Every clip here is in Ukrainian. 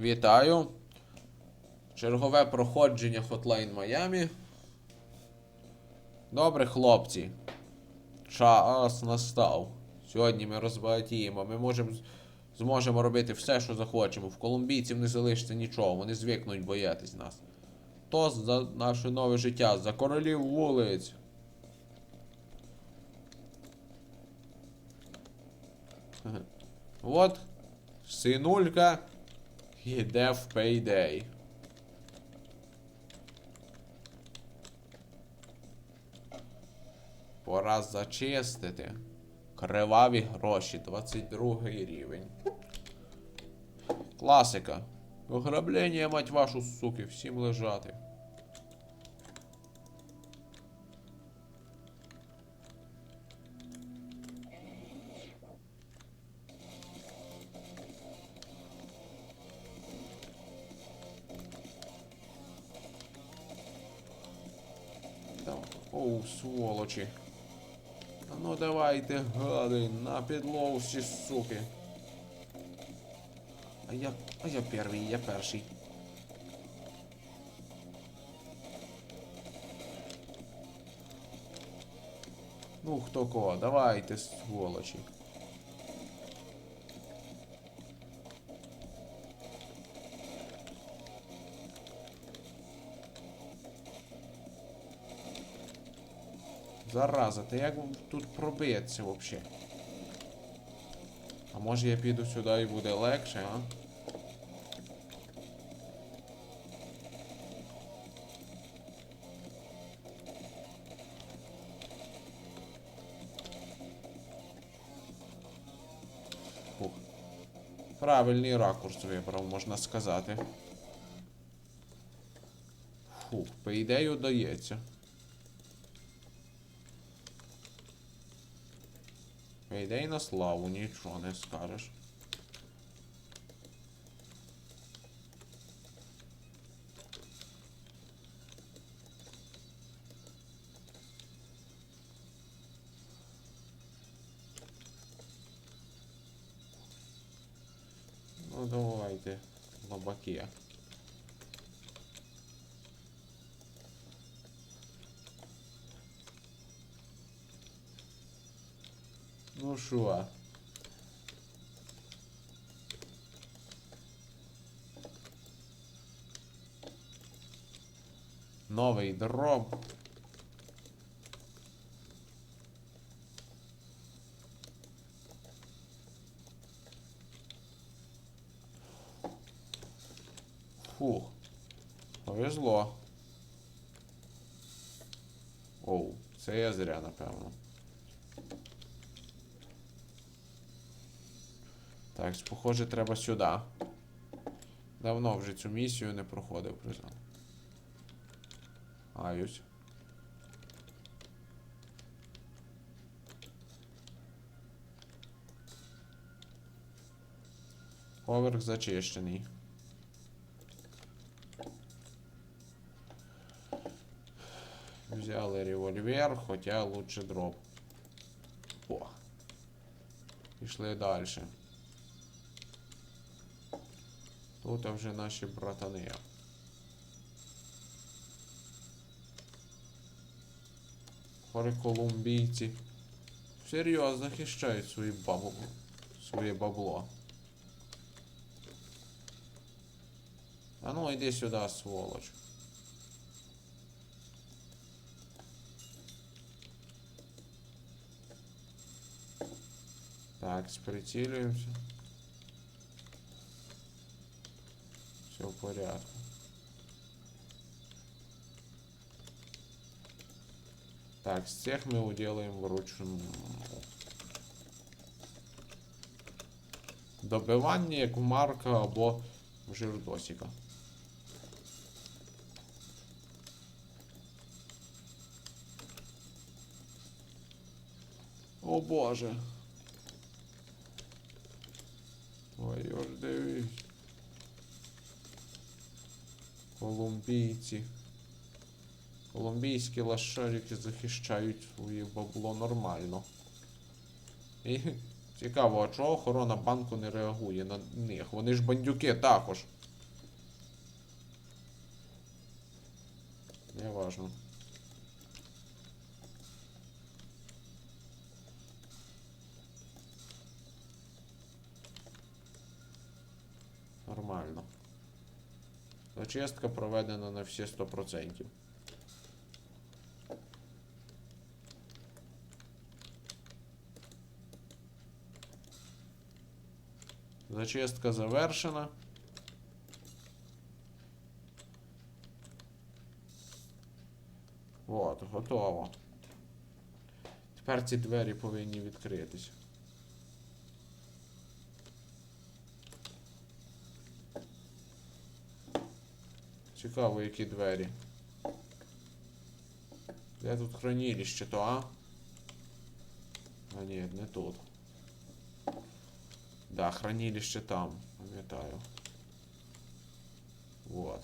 Вітаю. Чергове проходження Hotline Miami. Добре, хлопці. Час настав. Сьогодні ми розбагатіємо. Ми можемо зможемо робити все, що захочемо. В колумбійців не залишиться нічого, вони звикнуть боятись нас. Тост за наше нове життя, за королів вулиць. От, синулька йде в пейдей. Пора зачистити. Криваві гроші, 22 рівень. Класика. Ограблення, мать вашу, суки, всім лежати. Оу, сволочі. А ну давайте, гади, на підлогу всі суки. А я. А я перший, я перший. Ну, хто кого, давайте, сволочі. Зараза, та як тут пробитися взагалі? А може я піду сюди і буде легше, а? Фух. Правильний ракурс вибрав, можна сказати. Фух, по ідеї удається. Ідеї на славу, нічого не скажеш. Ну давайте, лобаки. Ну шо? Новий дроб. Фух. Повезло. Оу, це я зря, напевно. Так, похоже, треба сюди. Давно вже цю місію не проходив призом. Аюсь. Поверх зачищений. Взяли револьвер, хоча лучше дроп. О. Пішли далі. Тут вже наші братани. Хори колумбійці. Серйозно захищають свої бабло. Своє бабло. А ну йди сюди, сволоч. Так, прицілюємося. В порядку. Так, с тех мы уделаем вручну. Добивання як у Марка або Жирдосіка. О боже. Колумбійці. Колумбійські лашарики захищають своє бабло нормально. І Цікаво, а чого охорона банку не реагує на них? Вони ж бандюки також. Неважно. Зачистка проведена на всі 100%. Зачистка завершена. От, готово. Тепер ці двері повинні відкритися. Цікаво, які двері. Де тут хранилище, то, а? А ні, не тут. Да, хранилище там, пам'ятаю. Вот.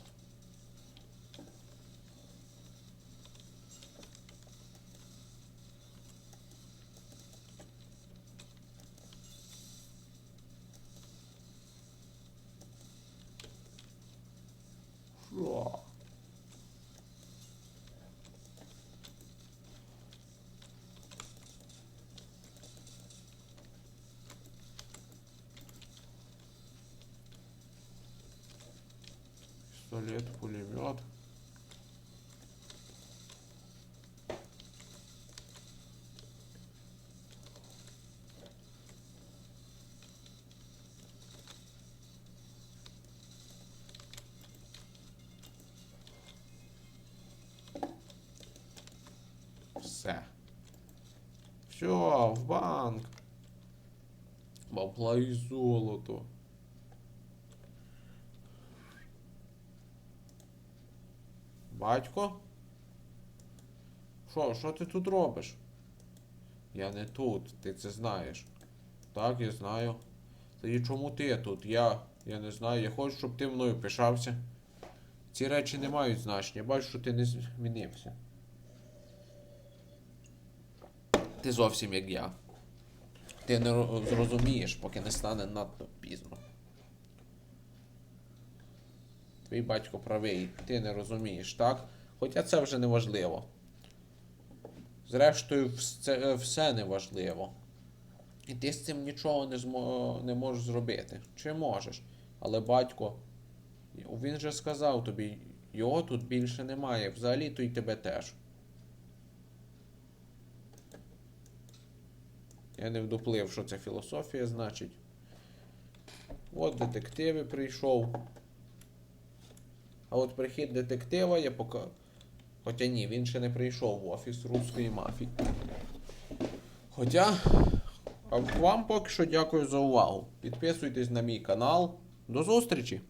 Пистолет, пулемет. Все. Все, в банк. Бабла і золото. Батько? Що, що ти тут робиш? Я не тут, ти це знаєш. Так, я знаю. Тоді чому ти тут? Я. Я не знаю, я хочу, щоб ти мною пишався. Ці речі не мають значення. Бачу, що ти не змінився. Ти зовсім як я. Ти не зрозумієш, поки не стане надто пізно. Твій батько правий, ти не розумієш, так? Хоча це вже не важливо. Зрештою, все, все не важливо. І ти з цим нічого не, змо... не можеш зробити. Чи можеш? Але батько, він же сказав тобі, його тут більше немає, взагалі то й тебе теж. Я не вдуплив, що це філософія значить. От детективи прийшов. А от прихід детектива я поки. Хоча ні, він ще не прийшов в офіс руської мафії. Хоча. А вам поки що дякую за увагу. Підписуйтесь на мій канал. До зустрічі!